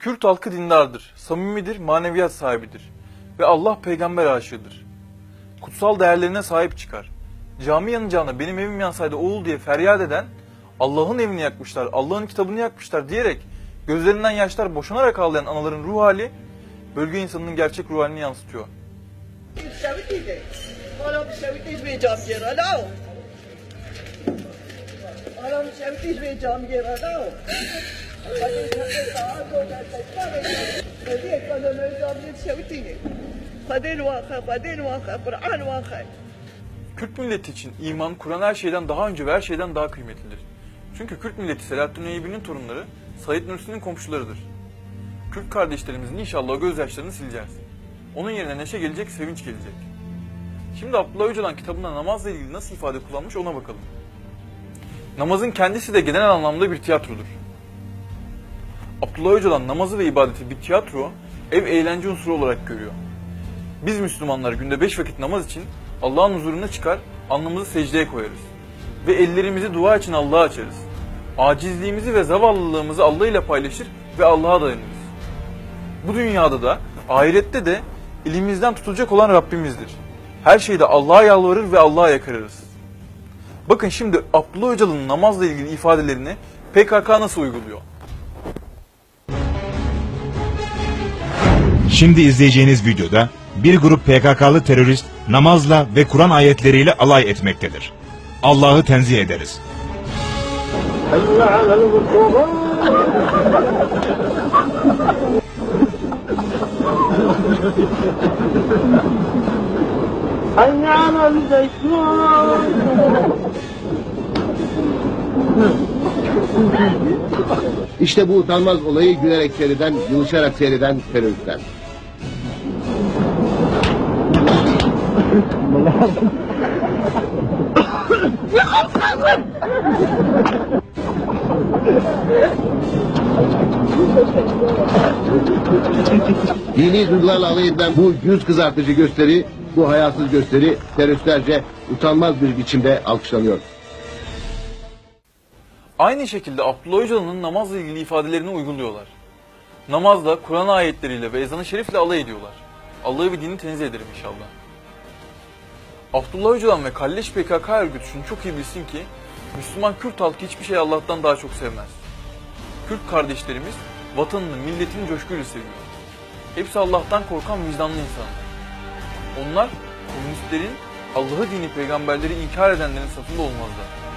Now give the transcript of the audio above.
Kürt halkı dindardır, samimidir, maneviyat sahibidir ve Allah peygamber aşığıdır. Kutsal değerlerine sahip çıkar. Cami yanacağına benim evim yansaydı oğul diye feryat eden, Allah'ın evini yakmışlar, Allah'ın kitabını yakmışlar diyerek gözlerinden yaşlar boşanarak ağlayan anaların ruh hali, bölge insanının gerçek ruh halini yansıtıyor. شویدیده حالا شویدیش به جام گرانا حالا شویدیش به جام گرانا Fadil vaka, fadil vaka, Kur'an vaka. Kürt milleti için iman, Kur'an her şeyden daha önce ve her şeyden daha kıymetlidir. Çünkü Kürt milleti Selahattin Eyyubi'nin torunları, Said Nursi'nin komşularıdır. Kürt kardeşlerimizin inşallah o gözyaşlarını sileceğiz. Onun yerine neşe gelecek, sevinç gelecek. Şimdi Abdullah Öcalan kitabında namazla ilgili nasıl ifade kullanmış ona bakalım. Namazın kendisi de genel anlamda bir tiyatrodur. Abdullah Öcalan namazı ve ibadeti bir tiyatro, ev eğlence unsuru olarak görüyor. Biz Müslümanlar günde beş vakit namaz için Allah'ın huzuruna çıkar, alnımızı secdeye koyarız. Ve ellerimizi dua için Allah'a açarız. Acizliğimizi ve zavallılığımızı Allah ile paylaşır ve Allah'a dayanırız. Bu dünyada da, ahirette de elimizden tutulacak olan Rabbimizdir. Her şeyde Allah'a yalvarır ve Allah'a yakarırız. Bakın şimdi Abdullah Öcalan'ın namazla ilgili ifadelerini PKK nasıl uyguluyor? Şimdi izleyeceğiniz videoda bir grup PKK'lı terörist namazla ve Kur'an ayetleriyle alay etmektedir. Allah'ı tenzih ederiz. İşte bu utanmaz olayı gülerek seyreden, yumuşarak seyreden teröristler. Dini duygularla alay edilen bu yüz kızartıcı gösteri, bu hayasız gösteri teröristlerce utanmaz bir biçimde alkışlanıyor. Aynı şekilde Abdullah Öcalan'ın namazla ilgili ifadelerini uyguluyorlar. Namazda Kur'an ayetleriyle ve ezanı şerifle alay ediyorlar. Allah'ı ve dini tenzih ederim inşallah. Abdullah Öcalan ve Kalleş PKK örgütü şunu çok iyi bilsin ki Müslüman Kürt halkı hiçbir şey Allah'tan daha çok sevmez. Kürt kardeşlerimiz vatanını, milletini coşkuyla seviyor. Hepsi Allah'tan korkan vicdanlı insanlar. Onlar komünistlerin, Allah'ı dini peygamberleri inkar edenlerin safında olmazlar.